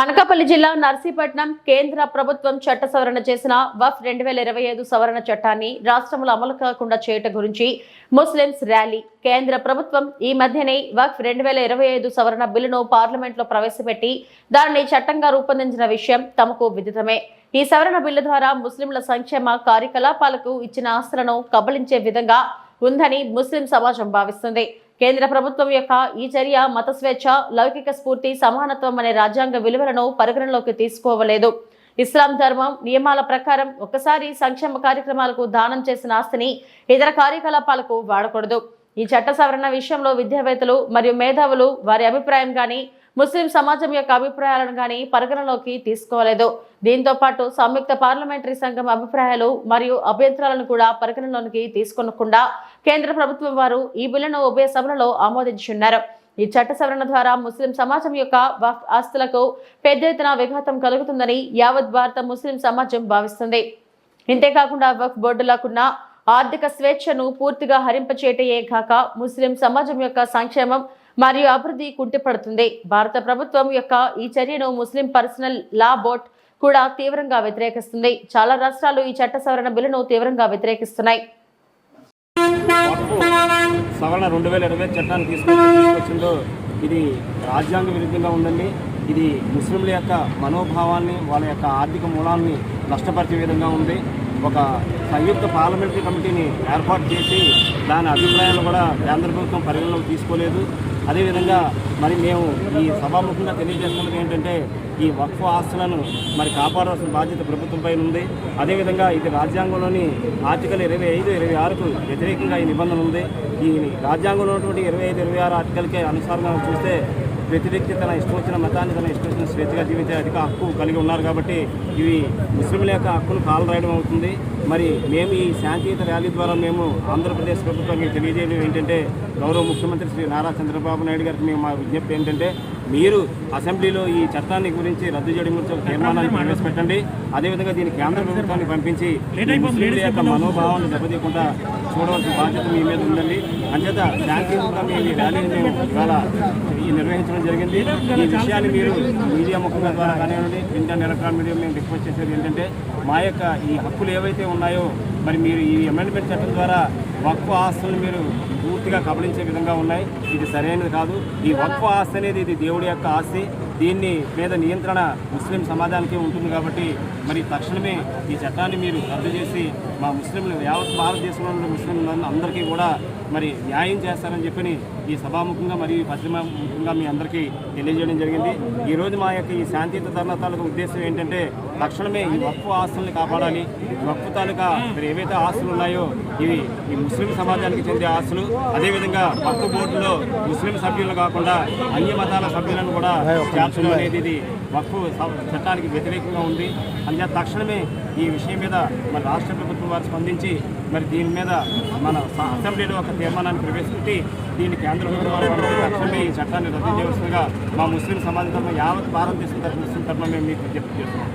అనకాపల్లి జిల్లా నర్సీపట్నం కేంద్ర ప్రభుత్వం చట్ట సవరణ చేసిన వఫ్ రెండు వేల ఇరవై ఐదు సవరణ చట్టాన్ని రాష్ట్రంలో అమలు కాకుండా చేయట గురించి ముస్లింస్ ర్యాలీ. కేంద్ర ప్రభుత్వం ఈ మధ్యనే వఫ్ రెండు వేల ఇరవై ఐదు సవరణ బిల్లును పార్లమెంట్లో ప్రవేశపెట్టి దానిని చట్టంగా రూపొందించిన విషయం తమకు విదితమే. ఈ సవరణ బిల్లు ద్వారా ముస్లింల సంక్షేమ కార్యకలాపాలకు ఇచ్చిన ఆస్తులను కబలించే విధంగా ఉందని ముస్లిం సమాజం భావిస్తుంది. కేంద్ర ప్రభుత్వం యొక్క ఈ చర్య మత స్వేచ్ఛ లౌకిక స్ఫూర్తి సమానత్వం అనే రాజ్యాంగ విలువలను పరిగణలోకి తీసుకోవలేదు. ఇస్లాం ధర్మం నియమాల ప్రకారం ఒకసారి సంక్షేమ కార్యక్రమాలకు దానం చేసిన ఆస్తిని ఇతర కార్యకలాపాలకు వాడకూడదు. ఈ చట్ట సవరణ విషయంలో విద్యావేత్తలు మరియు మేధావులు వారి అభిప్రాయం కానీ ముస్లిం సమాజం యొక్క అభిప్రాయాలను కానీ పరిగణలోకి తీసుకోలేదు. దీంతో పాటు సంయుక్త పార్లమెంటరీ సంఘం అభిప్రాయాలు మరియు అభ్యంతరాలను కూడా పరిగణలోనికి తీసుకొనకుండా కేంద్ర ప్రభుత్వం వారు ఈ బిల్లును ఉభయ సభలలో ఆమోదించున్నారు. ఈ చట్ట సవరణ ద్వారా ముస్లిం సమాజం యొక్క వఫ్ ఆస్తులకు పెద్ద ఎత్తున విఘాతం కలుగుతుందని యావత్ భారత ముస్లిం సమాజం భావిస్తుంది. ఇంతేకాకుండా వక్ఫ్ బోర్డులకున్న ఆర్థిక స్వేచ్ఛను పూర్తిగా హరింపచేటయే కాక ముస్లిం సమాజం యొక్క సంక్షేమం మరియు అభివృద్ధి కుంటిపడుతుంది భారత ప్రభుత్వం యొక్క ఈ చర్యను ముస్లిం పర్సనల్ లా బోర్డ్ కూడా తీవ్రంగా వ్యతిరేకిస్తుంది. చాలా రాష్ట్రాలు ఈ చట్ట సవరణ బిల్లును తీవ్రంగా వ్యతిరేకిస్తున్నాయి. సవరణ రెండు వేల ఇరవై చట్టాన్ని తీసుకొచ్చిందో ఇది రాజ్యాంగ విరుద్ధంగా ఉందండి. ఇది ముస్లింల యొక్క మనోభావాన్ని వాళ్ళ యొక్క ఆర్థిక మూలాన్ని నష్టపరిచే విధంగా ఉంది. ఒక సంయుక్త పార్లమెంటరీ కమిటీని ఏర్పాటు చేసి దాని అభిప్రాయాలు కూడా కేంద్ర ప్రభుత్వం పరిగణలోకి తీసుకోలేదు. అదేవిధంగా మరి మేము ఈ సభాముఖంగా తెలియజేస్తున్నది ఏంటంటే ఈ వక్ఫ్ ఆస్తులను మరి కాపాడాల్సిన బాధ్యత ప్రభుత్వంపై ఉంది. అదేవిధంగా ఇది రాజ్యాంగంలోని ఆర్టికల్ ఇరవై ఐదు ఇరవై ఆరుకు వ్యతిరేకంగా ఈ నిబంధన ఉంది. ఈ రాజ్యాంగంలో ఉన్నటువంటి ఇరవై ఐదు ఇరవై ఆరు ఆర్టికల్కే అనుసారంగా చూస్తే ప్రతి వ్యక్తి తన ఇష్టం వచ్చిన మతాన్ని తన ఇష్టం వచ్చిన స్వేచ్ఛగా జీవించే అధిక హక్కు కలిగి ఉన్నారు కాబట్టి ఇవి ముస్లింల యొక్క హక్కును కాలు రాయడం అవుతుంది. మరి మేము ఈ శాంతియుత ర్యాలీ ద్వారా మేము ఆంధ్రప్రదేశ్ ప్రభుత్వానికి తెలియజేయడం ఏంటంటే గౌరవ ముఖ్యమంత్రి శ్రీ నారా చంద్రబాబు నాయుడు గారికి మేము మా విజ్ఞప్తి ఏంటంటే మీరు అసెంబ్లీలో ఈ చట్టాన్ని గురించి రద్దు చేయడం గురించి ఒక తీర్మానాన్ని ప్రవేశపెట్టండి. అదేవిధంగా దీన్ని కేంద్ర ప్రభుత్వానికి పంపించి ముస్లింల యొక్క మనోభావాన్ని దెబ్బతీయకుండా చూడవలసిన బాధ్యత మీ మీద ఉందండి. అంచేత శాంతియుతంగా మేము ఈ ర్యాలీని మేము ఇవాళ ఈ నిర్వహించడం జరిగింది. ఈ విషయాన్ని మీరు మీడియా ముఖంగా ద్వారా కానివ్వండి ప్రింట్ అండ్ ఎలక్ట్రానిక్ మీడియా మేము రిక్వెస్ట్ చేసేది ఏంటంటే మా యొక్క ఈ హక్కులు ఏవైతే ఉన్నాయో మరి మీరు ఈ అమెండ్మెంట్ చట్టం ద్వారా వక్ఫ్ ఆస్తులను మీరు పూర్తిగా కబలించే విధంగా ఉన్నాయి. ఇది సరైనది కాదు. ఈ వక్ఫ్ ఆస్తి అనేది ఇది దేవుడి యొక్క ఆస్తి. దీన్ని మీద నియంత్రణ ముస్లిం సమాజానికి ఉంటుంది కాబట్టి మరి తక్షణమే ఈ చట్టాన్ని మీరు రద్దు చేసి మా ముస్లింలు యావత్ భారతదేశంలో ఉన్న ముస్లింలు అందరికీ కూడా మరి న్యాయం చేస్తారని చెప్పని ఈ సభాముఖంగా మరియు పశ్చిమముఖంగా మీ అందరికీ తెలియజేయడం జరిగింది. ఈరోజు మా యొక్క ఈ శాంతియుత తరణతాలకు ఉద్దేశం ఏంటంటే తక్షణమే ఈ వక్ఫ్ ఆస్తుల్ని కాపాడాలి. వక్ఫ్ తాలూకా మరి ఏవైతే ఆస్తులు ఉన్నాయో ఇవి ఈ ముస్లిం సమాజానికి చెందే ఆస్తులు. అదేవిధంగా వక్ఫ్ బోర్డులో ముస్లిం సభ్యులు కాకుండా అన్య మతాల సభ్యులను కూడా చేర్చడం అనేది ఇది వక్ఫ్ చట్టానికి వ్యతిరేకంగా ఉంది. అందుచేత తక్షణమే ఈ విషయం మీద మరి రాష్ట్ర ప్రభుత్వం వారు స్పందించి మరి దీని మీద మన అసెంబ్లీలో ఒక తీర్మానాన్ని ప్రవేశపెట్టి దీన్ని కేంద్ర ప్రభుత్వం తక్షణమే ఈ చట్టాన్ని రద్దు చేయవలసిందిగా మా ముస్లిం సమాజం తరఫున యావత్ భారతదేశం తరఫున ముస్లిం తరఫున మేము మీకు విజ్ఞప్తి చేస్తున్నాం.